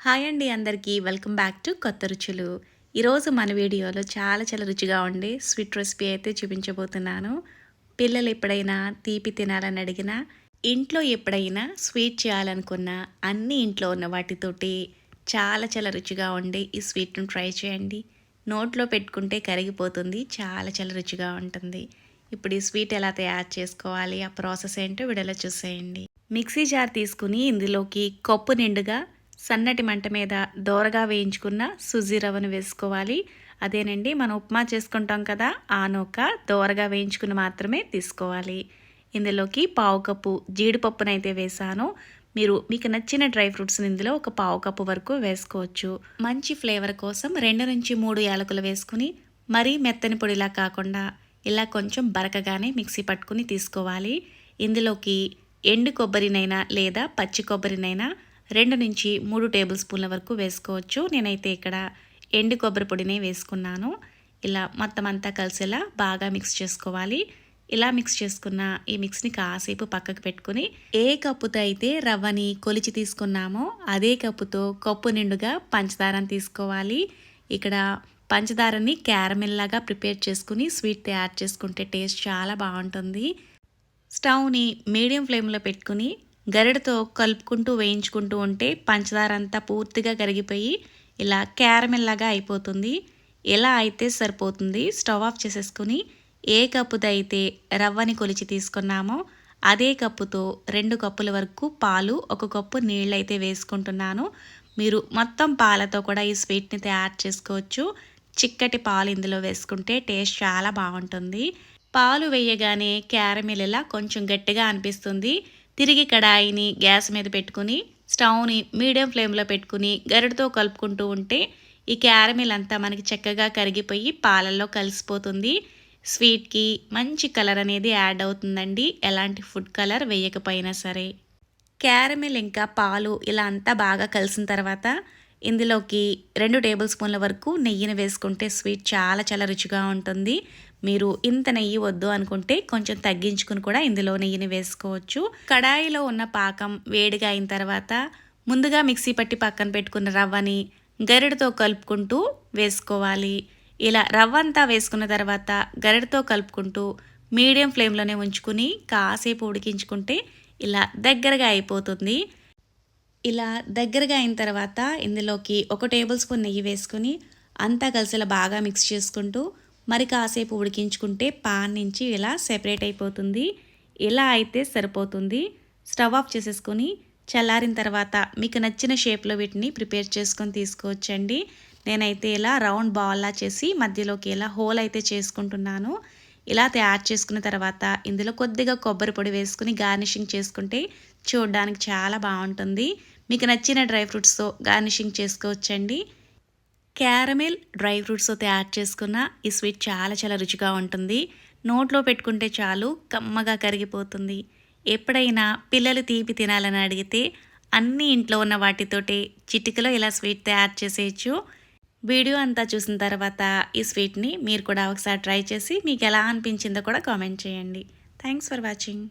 Hi అండి అందరికీ. Welcome back to కొత్త రుచులు. ఈరోజు మన వీడియోలో చాలా చాలా రుచిగా ఉండే స్వీట్ రెసిపీ అయితే చూపించబోతున్నాను. పిల్లలు ఎప్పుడైనా తీపి తినాలని అడిగినా ఇంట్లో ఎప్పుడైనా స్వీట్ చేయాలనుకున్నా అన్ని ఇంట్లో ఉన్న వాటితోటి చాలా చాలా రుచిగా ఉండే ఈ స్వీట్ను ట్రై చేయండి. నోట్లో పెట్టుకుంటే కరిగిపోతుంది చాలా చాలా రుచిగా ఉంటుంది. ఇప్పుడు ఈ స్వీట్ ఎలా తయారు చేసుకోవాలి ఆ ప్రాసెస్ ఏంటో వీడియోలో చూసేయండి. మిక్సీ జార్ తీసుకుని ఇందులోకి కప్పు నిండుగా సన్నటి మంట మీద దోరగా వేయించుకున్న సుజీ రవ్వను వేసుకోవాలి. అదేనండి మనం ఉప్మా చేసుకుంటాం కదా ఆ నూక దోరగా వేయించుకుని మాత్రమే తీసుకోవాలి. ఇందులోకి పావు కప్పు జీడిపప్పునైతే వేసాను. మీరు మీకు నచ్చిన డ్రై ఫ్రూట్స్ని ఇందులో ఒక పావు కప్పు వరకు వేసుకోవచ్చు. మంచి ఫ్లేవర్ కోసం రెండు నుంచి మూడు యాలకులు వేసుకుని మరీ మెత్తని పొడిలా కాకుండా ఇలా కొంచెం బరకగానే మిక్సీ పట్టుకుని తీసుకోవాలి. ఇందులోకి ఎండు కొబ్బరినైనా లేదా పచ్చి కొబ్బరినైనా రెండు నుంచి మూడు టేబుల్ స్పూన్ల వరకు వేసుకోవచ్చు. నేనైతే ఇక్కడ ఎండు కొబ్బరి పొడినే వేసుకున్నాను. ఇలా మొత్తం అంతా కలిసేలా బాగా మిక్స్ చేసుకోవాలి. ఇలా మిక్స్ చేసుకున్న ఈ మిక్స్ని కాసేపు పక్కకు పెట్టుకుని ఏ కప్పుతో అయితే రవ్వని కొలిచి తీసుకున్నామో అదే కప్పుతో కప్పు నిండుగా పంచదారని తీసుకోవాలి. ఇక్కడ పంచదారని క్యారమెల్లాగా ప్రిపేర్ చేసుకుని స్వీట్ తయారు చేసుకుంటే టేస్ట్ చాలా బాగుంటుంది. స్టవ్ని మీడియం ఫ్లేమ్లో పెట్టుకుని గరిడతో కలుపుకుంటూ వేయించుకుంటూ ఉంటే పంచదార అంతా పూర్తిగా కరిగిపోయి ఇలా క్యారమెల్లాగా అయిపోతుంది. ఎలా అయితే సరిపోతుంది స్టవ్ ఆఫ్ చేసేసుకుని ఏ కప్పుతో అయితే రవ్వని కొలిచి తీసుకున్నామో అదే కప్పుతో రెండు కప్పుల వరకు పాలు ఒక కప్పు నీళ్ళు అయితే వేసుకుంటున్నాను. మీరు మొత్తం పాలతో కూడా ఈ స్వీట్ని తయారు చేసుకోవచ్చు. చిక్కటి పాలు ఇందులో వేసుకుంటే టేస్ట్ చాలా బాగుంటుంది. పాలు వేయగానే క్యారమిల్ ఇలా కొంచెం గట్టిగా అనిపిస్తుంది. తిరిగి కడాయిని గ్యాస్ మీద పెట్టుకుని స్టవ్ని మీడియం ఫ్లేమ్లో పెట్టుకుని గరిటతో కలుపుకుంటూ ఉంటే ఈ క్యారమిల్ అంతా మనకి చక్కగా కరిగిపోయి పాలల్లో కలిసిపోతుంది. స్వీట్కి మంచి కలర్ అనేది యాడ్ అవుతుందండి. ఎలాంటి ఫుడ్ కలర్ వేయకపోయినా సరే. క్యారమిల్ ఇంకా పాలు ఇలా అంతా బాగా కలిసిన తర్వాత ఇందులోకి రెండు టేబుల్ స్పూన్ల వరకు నెయ్యిని వేసుకుంటే స్వీట్ చాలా చాలా రుచిగా ఉంటుంది. మీరు ఇంత నెయ్యి వద్దు అనుకుంటే కొంచెం తగ్గించుకుని కూడా ఇందులో నెయ్యిని వేసుకోవచ్చు. కడాయిలో ఉన్న పాకం వేడిగా అయిన తర్వాత ముందుగా మిక్సీ పట్టి పక్కన పెట్టుకున్న రవ్వని గరిడతో కలుపుకుంటూ వేసుకోవాలి. ఇలా రవ్వ అంతా వేసుకున్న తర్వాత గరిడతో కలుపుకుంటూ మీడియం ఫ్లేమ్లోనే ఉంచుకుని కాసేపు ఉడికించుకుంటే ఇలా దగ్గరగా అయిపోతుంది. ఇలా దగ్గరగా అయిన తర్వాత ఇందులోకి ఒక టేబుల్ స్పూన్ నెయ్యి వేసుకొని అంతా కలిసేలా బాగా మిక్స్ చేసుకుంటూ మరి కాసేపు ఉడికించుకుంటే పాన్ నుంచి ఇలా సెపరేట్ అయిపోతుంది. ఇలా అయితే సరిపోతుంది. స్టవ్ ఆఫ్ చేసేసుకొని చల్లారిన తర్వాత మీకు నచ్చిన షేప్లో వీటిని ప్రిపేర్ చేసుకొని తీసుకోవచ్చండి. నేనైతే ఇలా రౌండ్ బాల్లా చేసి మధ్యలోకి ఇలా హోల్ అయితే చేసుకుంటున్నాను. ఇలా తయారు చేసుకున్న తర్వాత ఇందులో కొద్దిగా కొబ్బరి పొడి వేసుకుని గార్నిషింగ్ చేసుకుంటే చూడడానికి చాలా బాగుంటుంది. మీకు నచ్చిన డ్రై ఫ్రూట్స్తో గార్నిషింగ్ చేసుకోవచ్చండి. క్యారమెల్ డ్రై ఫ్రూట్స్తో తయారు చేసుకున్న ఈ స్వీట్ చాలా చాలా రుచిగా ఉంటుంది. నోట్లో పెట్టుకుంటే చాలు కమ్మగా కరిగిపోతుంది. ఎప్పుడైనా పిల్లలు తీపి తినాలని అడిగితే అన్ని ఇంట్లో ఉన్న వాటితోటి చిటికలో ఇలా స్వీట్ తయారు చేసేయచ్చు. వీడియో అంతా చూసిన తర్వాత ఈ స్వీట్ని మీరు కూడా ఒకసారి ట్రై చేసి మీకు ఎలా అనిపించిందో కూడా కామెంట్ చేయండి. Thanks for watching.